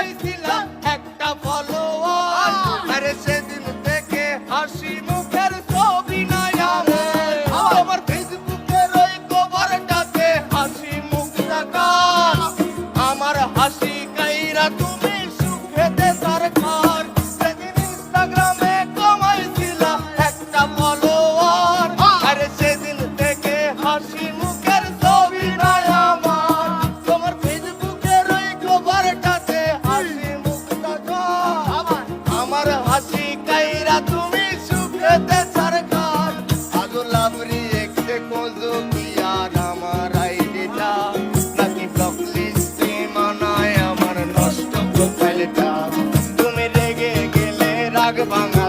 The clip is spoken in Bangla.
চাইছিলাম একটা ফলোয়ার। আরে সেদিন থেকে হাসি মুখের ছবি নাই আমার আমার ফেসবুকের ওই কভারটাতে হাসি মুখ দেখান আমার হাসি কাইরা তুমি সুখেতে সরকার সেদিন ইনস্টাগ্রামে কমাইছিলাম একটা ফলোয়ার। আরে সেদিন থেকে হাসি মুখ ফাঁসি কাইরা তুমি সুখেতে সরকার। আগুন লাভরি একটে কোজো কিয়ার আমার আইডিটা? নাকি ব্লক লিস্টে মানায় আমার নষ্ট প্রোফাইলটা তুমি রেগে গেলে রাগ ভাঙা